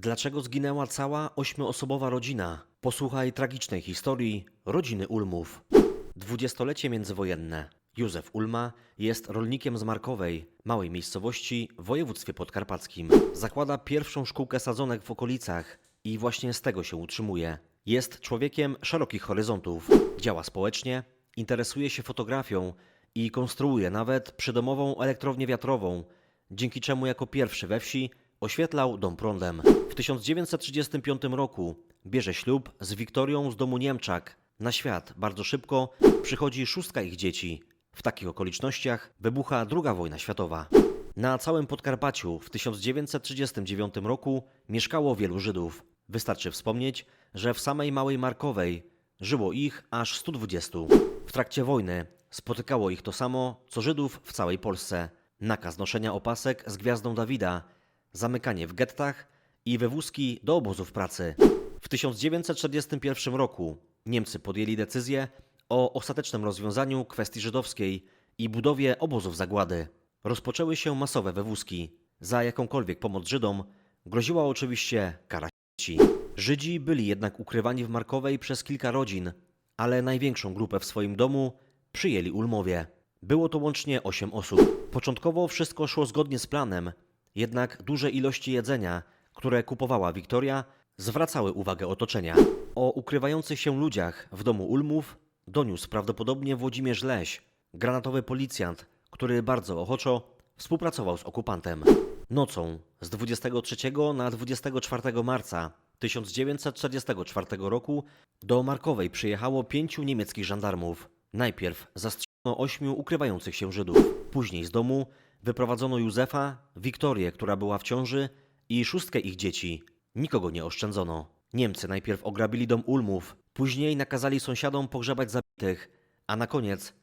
Dlaczego zginęła cała ośmioosobowa rodzina? Posłuchaj tragicznej historii rodziny Ulmów. Dwudziestolecie międzywojenne. Józef Ulma jest rolnikiem z Markowej, małej miejscowości w województwie podkarpackim. Zakłada pierwszą szkółkę sadzonek w okolicach i właśnie z tego się utrzymuje. Jest człowiekiem szerokich horyzontów. Działa społecznie, interesuje się fotografią i konstruuje nawet przydomową elektrownię wiatrową, dzięki czemu jako pierwszy we wsi oświetlał dom prądem. W 1935 roku bierze ślub z Wiktorią z domu Niemczak. Na świat bardzo szybko przychodzi szóstka ich dzieci. W takich okolicznościach wybucha II wojna światowa. Na całym Podkarpaciu w 1939 roku mieszkało wielu Żydów. Wystarczy wspomnieć, że w samej Małej Markowej żyło ich aż 120. W trakcie wojny spotykało ich to samo, co Żydów w całej Polsce. Nakaz noszenia opasek z gwiazdą Dawida, zamykanie w gettach i wywózki do obozów pracy. W 1941 roku Niemcy podjęli decyzję o ostatecznym rozwiązaniu kwestii żydowskiej i budowie obozów zagłady. Rozpoczęły się masowe wywózki. Za jakąkolwiek pomoc Żydom groziła oczywiście kara śmierci. Żydzi byli jednak ukrywani w Markowej przez kilka rodzin, ale największą grupę w swoim domu przyjęli Ulmowie. Było to łącznie 8 osób. Początkowo wszystko szło zgodnie z planem, jednak duże ilości jedzenia, które kupowała Wiktoria, zwracały uwagę otoczenia. O ukrywających się ludziach w domu Ulmów doniósł prawdopodobnie Włodzimierz Leś, granatowy policjant, który bardzo ochoczo współpracował z okupantem. Nocą z 23 na 24 marca 1944 roku do Markowej przyjechało pięciu niemieckich żandarmów. Najpierw zastrzelono ośmiu ukrywających się Żydów. Później z domu wyprowadzono Józefa, Wiktorię, która była w ciąży i szóstkę ich dzieci. Nikogo nie oszczędzono. Niemcy najpierw ograbili dom Ulmów, później nakazali sąsiadom pogrzebać zabitych, a na koniec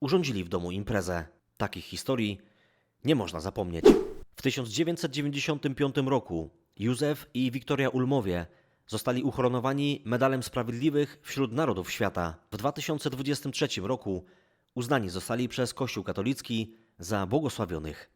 urządzili w domu imprezę. Takich historii nie można zapomnieć. W 1995 roku Józef i Wiktoria Ulmowie zostali uhonorowani Medalem Sprawiedliwych wśród Narodów Świata. W 2023 roku uznani zostali przez Kościół katolicki za błogosławionych.